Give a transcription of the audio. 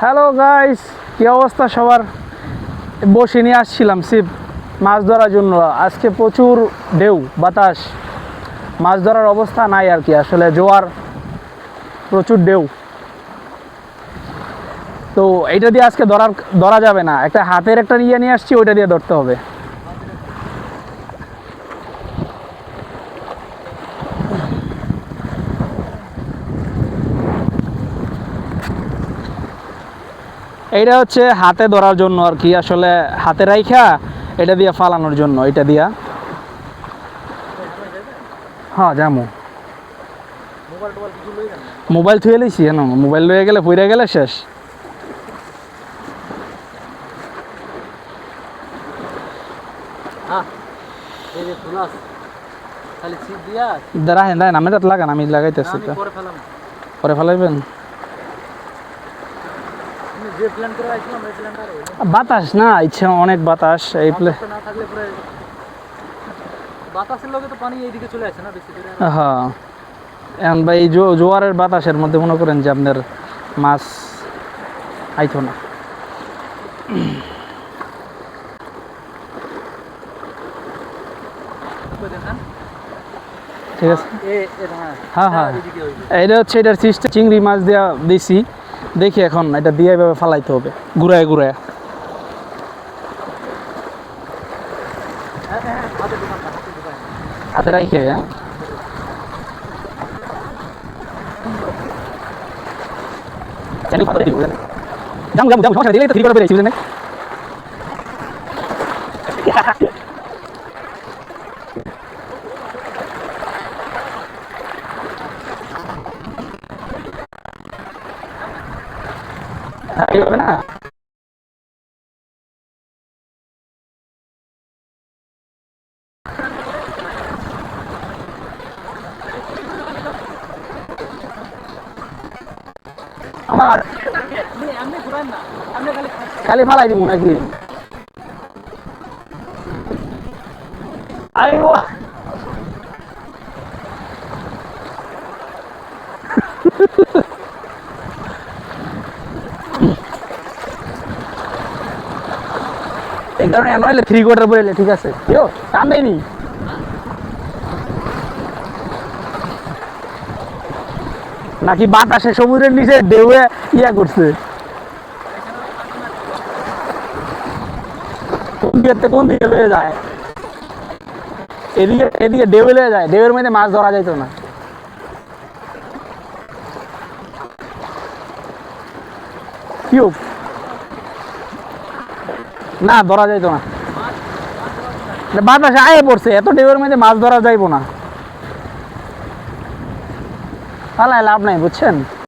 Hello guys কি অবস্থা সবার? বসে নিয়ে আসছিলাম সিপ মাছ ধরার জন্য। আজকে প্রচুর ঢেউ, বাতাস। মাছ ধরার অবস্থা নাই আর কি। আসলে জোয়ার, প্রচুর ঢেউ। তো এইটা দিয়ে আজকে ধরার ধরা যাবে না। একটা হাতের একটা ইয়ে নিয়ে আসছি, ওইটা দিয়ে ধরতে হবে। এইটা হচ্ছে হাতে ধরার জন্য আর কি, আসলে হাতে রাইখা, এটা দিয়ে ফালানোর জন্য, এটা দিয়া। হ্যাঁ যামু মোবাইল থুয়ে লইছি কেন মোবাইল লয়ে গেলে পইরা গেলে শেষ। এই যে তুলাস খালি ছিপ দিয়া রাখেন রাখেন আমি লাগান, আমি লাগাইতেছি পরে ফেলাইবেন তুমি যে প্ল্যান করে আসলাম এই প্ল্যানটা আর হইল না। বাতাস না ইচ্ছে অনেক বাতাস এই প্লে বাতাসটা না থাকলে পরে বাতাসের লগে তো পানি এইদিকে চলে আসে না বেশি করে হ্যাঁ এখন ভাই জো- জোয়ারের বাতাসের মধ্যে মনে করেন যে আপনার মাছ আইতো না। ঠিক আছে? হ্যাঁ। হ্যাঁ, এটা হচ্ছে এটার সিস্টেম চিংড়ি মাছ দেওয়া দিছি। দেখি এখন এটা দিয়ে এভাবে ফালাইতে হবে ঘুরায় ঘুরায়। হাতে রাখে যাম যাম যাম সমস্যা দিলে তো ফ্রি করে বেরিয়েছি বুঝলেন এইভাবে না আমার আপনি আপনি ঘুরান না আপনি খালি খালি ফালাই দিব নাকি আইও এই নাকি বাতাসে সমুদ্রের নিচে ঢেউয়ে ইয়া করছে? কোন দিকে কোন দিকে লয়ে যায়? এদিকে এদিকে ঢেউ যায় ঢেউয়ের মধ্যে মাছ ধরা যাইতো না। কি? না, ধরা যাইতো না। বাতাসে আয়ে পড়ছে, এত ঢেউয়ের মধ্যে মাছ ধরা যাইব না। তাহলে লাভ নাই, বুঝছেন?